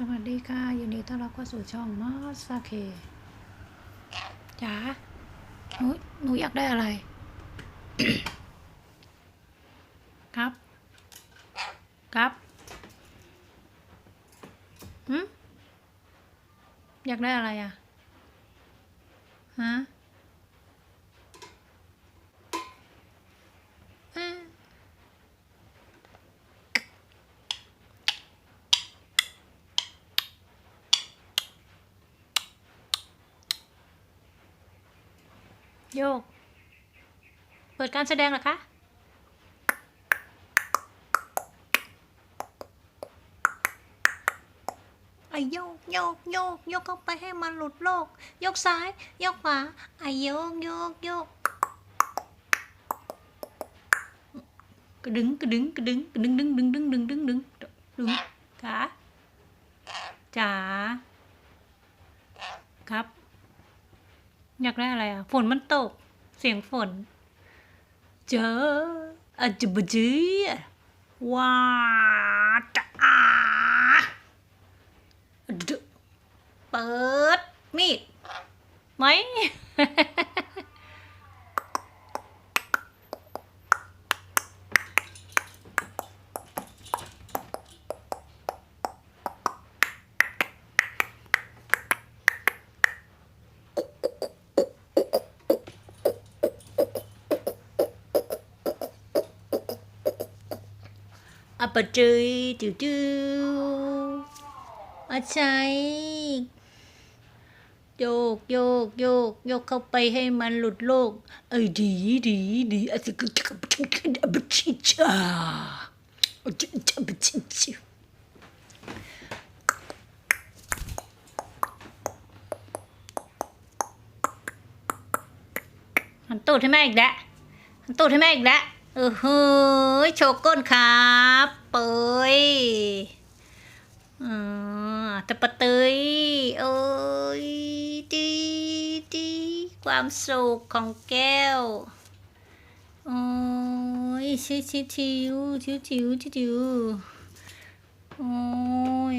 สวัสดีค่ะยินดีต้อนรับเข้าสู่ช่องมอสซาเคจ๋าหนูหนูอยากได้อะไร ครับ ครับหืมอยากได้อะไรอะฮะ โยก เปิดการแสดงเหรอคะ ไอ้โยกโยกโยกโยกเข้าไปให้มันหลุดโลก โยกซ้าย โยกขวา ไอ้โยกโยกโยกกระดึงกระดึงกระดึงกระดึงดึงดึงดึงดึงดึงดึงดึงจ๋าจ๋าครับ อยากได้อะไรอะ ฝนมันตก เสียงฝน เจออะจะบจีว้าจ้าดึเปิดมีดไหม อะปะจืยจิ๋วจิ๋วอาชัยโยกโยกโยกโยกเข้าไปให้มันหลุดโลก เอ้ยดีดีดีอะสิกจะกับชิอะบชิชาอะจะจะบชิชาหันตูดให้แม่อีกแล้วหันตูดให้แม่อีกแล้วเออเฮ้ ยโชก้นครับเปยอ่าตะปะเตยโอ้ยดีดีความสุขของแก้วโอ้ยชิวชิวชิวชิวชิวชิวชิวโอ้ย